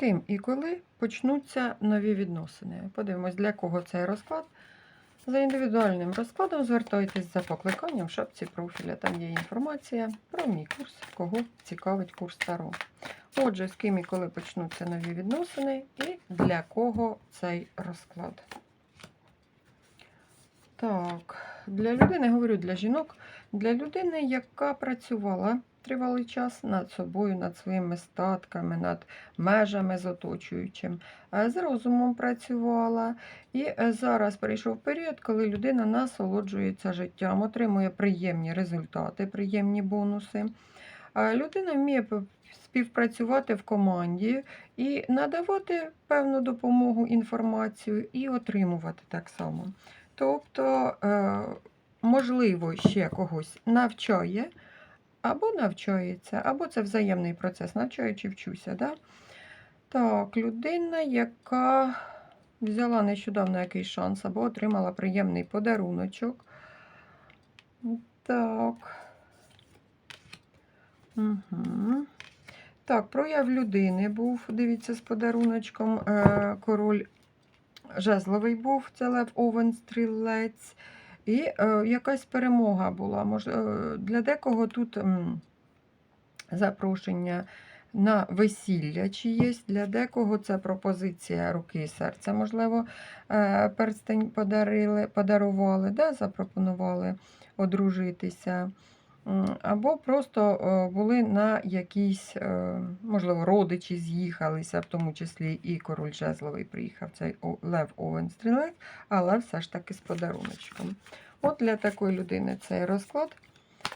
ким і коли почнуться нові відносини. Подивимось, для кого цей розклад. За індивідуальним розкладом звертайтесь за покликанням в шапці профіля. Там є інформація про мій курс, кого цікавить курс Таро. Отже, з ким і коли почнуться нові відносини, і для кого цей розклад. Так, для людини, говорю для жінок, для людини, яка працювала тривалий час над собою, над своїми статками, над межами з оточуючим, е, з розумом працювала. І е, зараз прийшов період, коли людина насолоджується життям, отримує приємні результати, приємні бонуси. Е, Людина вміє співпрацювати в команді і надавати певну допомогу, інформацію і отримувати так само. Тобто, можливо, ще когось навчає, або навчається, або це взаємний процес, навчаю чи вчуся. Да? Так, людина, яка взяла нещодавно якийсь шанс або отримала приємний подаруночок. Так. Угу. Так, прояв людини був, дивіться, з подаруночком. Е, король жезловий був, це Лев Овен Стрілець. І е, якась перемога була. Мож, е, для декого тут м, запрошення на весілля чиєсь, для декого це пропозиція руки і серця. Можливо, е, перстень подарили, подарували, да, запропонували одружитися. Або просто е, були на якісь, е, можливо, родичі з'їхалися, в тому числі і король Жезловий приїхав, цей Лев Овен Стрілець, але все ж таки з подаруночком. От для такої людини цей розклад.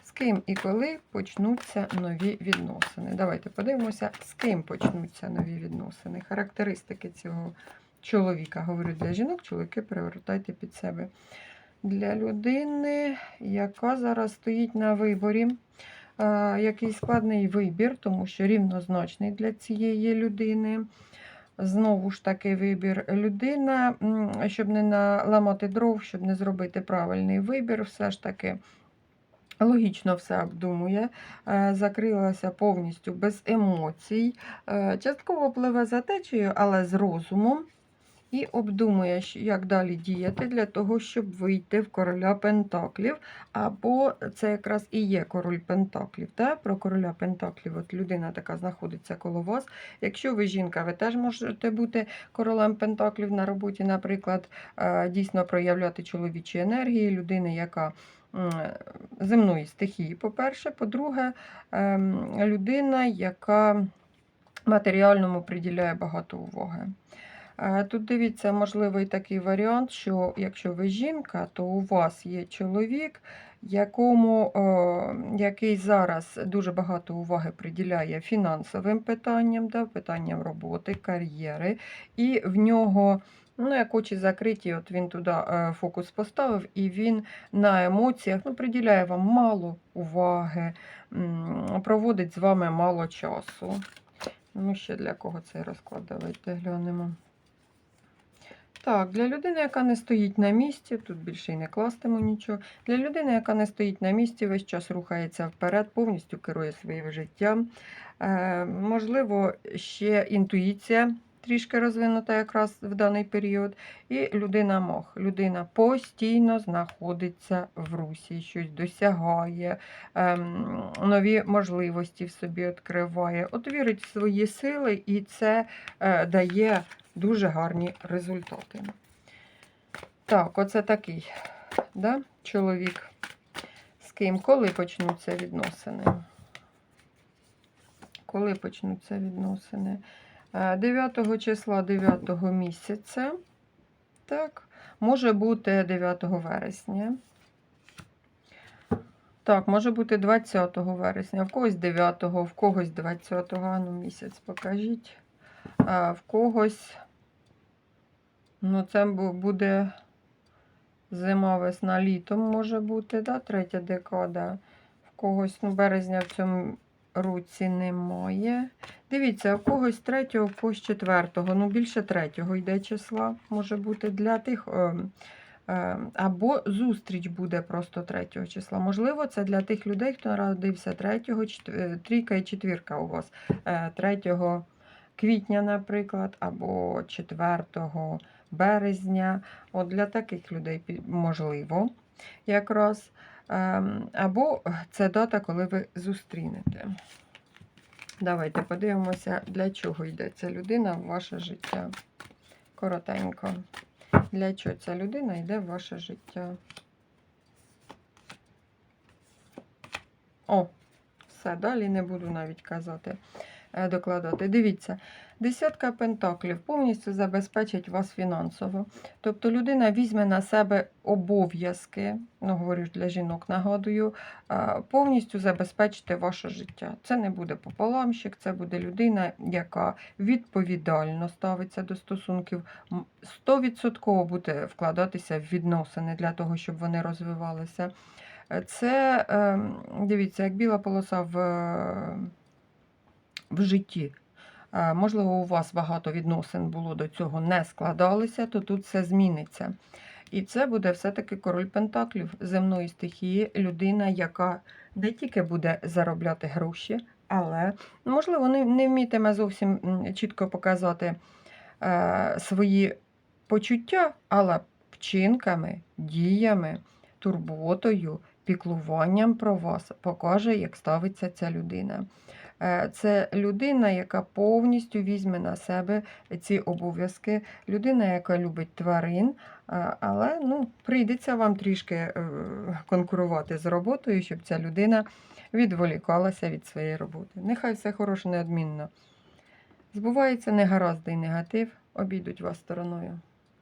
З ким і коли почнуться нові відносини. Давайте подивимося, з ким почнуться нові відносини. Характеристики цього чоловіка. Говорю для жінок, чоловіки перевертайте під себе. Для людини, яка зараз стоїть на виборі. Який складний вибір, тому що рівнозначний для цієї людини. Знову ж таки, вибір людина, щоб не наламати дров, щоб не зробити правильний вибір, все ж таки логічно все обдумує, е, закрилася повністю без емоцій, е, частково пливе за течією, але з розумом. І обдумує, як далі діяти для того, щоб вийти в короля Пентаклів. Або це якраз і є король Пентаклів. Та? Про короля Пентаклів. От людина така знаходиться коло вас. Якщо ви жінка, ви теж можете бути королем Пентаклів на роботі, наприклад, е, дійсно проявляти чоловічі енергії, людини, яка земної стихії, по-перше. По-друге, ем, людина, яка матеріальному приділяє багато уваги. Е, Тут дивіться, можливий такий варіант, що якщо ви жінка, то у вас є чоловік, якому, е, який зараз дуже багато уваги приділяє фінансовим питанням, да, питанням роботи, кар'єри, і в нього. Ну, як очі закриті, от він туди е, фокус поставив, і він на емоціях ну, приділяє вам мало уваги, проводить з вами мало часу. Ну, ще для кого цей розклад? Давайте глянемо. Так, для людини, яка не стоїть на місці, тут більше і не кластиму нічого. Для людини, яка не стоїть на місці, весь час рухається вперед, повністю керує своїм життям. Е, можливо, ще інтуїція трішки розвинута якраз в даний період. І людина мох. Людина постійно знаходиться в русі, щось досягає, ем, нові можливості в собі відкриває. От вірить в свої сили, і це е, дає дуже гарні результати. Так, оце такий да, чоловік. З ким, коли почнуться відносини? Коли почнуться відносини? Е, 9 числа 9 місяця. Так, може бути 9 вересня. Так, може бути 20 вересня, в когось 9, в когось 20, а ну місяць покажіть. В когось, ну, це буде зима, весна, літом може бути, да? третя декада. В когось, ну, березня в цьому році немає. Дивіться, в когось третього, в когось четвертого, ну більше третього йде числа, може бути для тих. е, е, Або зустріч буде просто 3 числа. Можливо, це для тих людей, хто народився 3, трійка і четвірка у вас 3 квітня, наприклад, або 4 березня. От для таких людей можливо якраз. Ем, Або це дата, коли ви зустрінете. Давайте подивимося, для чого йде ця людина в ваше життя. Коротенько. Для чого ця людина йде в ваше життя? О, все, далі не буду навіть казати, докладати. Дивіться, десятка пентаклів повністю забезпечить вас фінансово. Тобто людина візьме на себе обов'язки, ну говорю для жінок, нагадую, е, повністю забезпечити ваше життя. Це не буде пополамщик, це буде людина, яка відповідально ставиться до стосунків, 100% буде вкладатися в відносини для того, щоб вони розвивалися. Е, Це, ем, дивіться, як біла полоса в, е, в житті. Можливо, у вас багато відносин було до цього не складалися, то тут все зміниться. І це буде все-таки король Пентаклів земної стихії, людина, яка не тільки буде заробляти гроші, але, можливо, не, не вмітиме зовсім чітко показати е, свої почуття, але вчинками, діями, турботою, піклуванням про вас покаже, як ставиться ця людина. Е, Це людина, яка повністю візьме на себе ці обов'язки, людина, яка любить тварин, але ну, прийдеться вам трішки е, конкурувати з роботою, щоб ця людина відволікалася від своєї роботи. Нехай все хороше неодмінно. Збувається негаразди і негатив, обійдуть вас стороною.